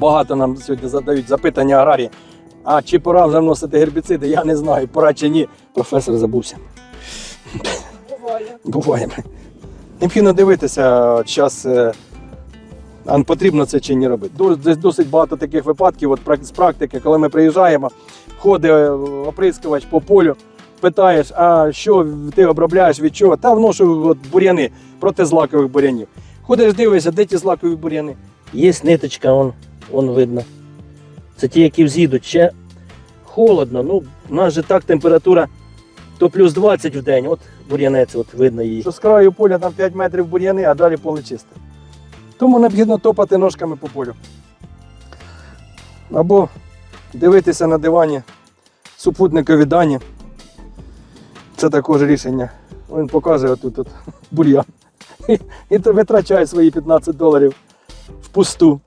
Багато нам сьогодні задають запитання аграрії. А чи пора вже вносити гербіциди? Я не знаю, пора чи ні. Професор забувся. Буває. Буває. Необхідно дивитися, час, а потрібно це чи ні робити. Досить багато таких випадків, от з практики, коли ми приїжджаємо, ходить е, оприскувач по полю, питаєш, а що ти обробляєш від чого? Та вношу от бур'яни проти злакових бур'янів. Ходиш, дивишся, де ті злакові бур'яни. Є ниточка, он, он видно. Це ті, які взійдуть. Ще холодно. Ну, у нас же так температура то плюс 20 в день. От бур'янець, от видно її. Що з краю поля там 5 метрів бур'яни, а далі поле чисте. Тому необхідно топати ножками по полю. Або дивитися на дивані супутникові дані. Це також рішення. Він показує тут от бур'ян. І, і витрачає свої 15 доларів впусту.